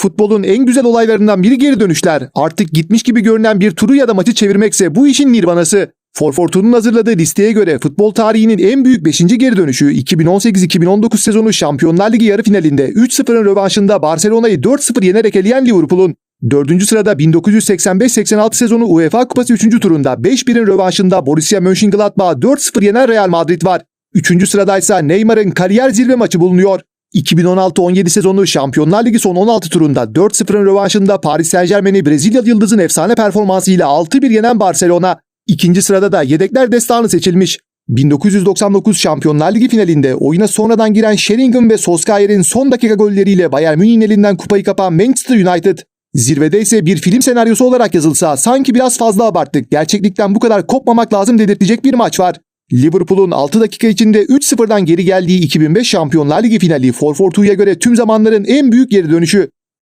Futbolun en güzel olaylarından biri geri dönüşler. Artık gitmiş gibi görünen bir turu ya da maçı çevirmekse bu işin nirvanası. Forfortun'un hazırladığı listeye göre futbol tarihinin en büyük 5. geri dönüşü 2018-2019 sezonu Şampiyonlar Ligi yarı finalinde 3-0'ın rövanşında Barcelona'yı 4-0 yenerek eleyen Liverpool'un 4. sırada 1985-86 sezonu UEFA Kupası 3. turunda 5-1'in rövanşında Borussia Mönchengladbach'ı 4-0 yenen Real Madrid var. 3. sıradaysa Neymar'ın kariyer zirve maçı bulunuyor. 2016-17 sezonu Şampiyonlar Ligi son 16 turunda 4-0'ın rövanşında Paris Saint Germain'i Brezilyalı Yıldız'ın efsane performansıyla 6-1 yenen Barcelona. İkinci sırada da yedekler destanı seçilmiş. 1999 Şampiyonlar Ligi finalinde oyuna sonradan giren Sheringham ve Solskjaer'in son dakika golleriyle Bayern Münih'in elinden kupayı kapan Manchester United. Zirvede ise bir film senaryosu olarak yazılsa sanki biraz fazla abarttık. Gerçeklikten bu kadar kopmamak lazım dedirtecek bir maç var. Liverpool'un 6 dakika içinde 3-0'dan geri geldiği 2005 Şampiyonlar Ligi finali 4-4-2'ye göre tüm zamanların en büyük geri dönüşü.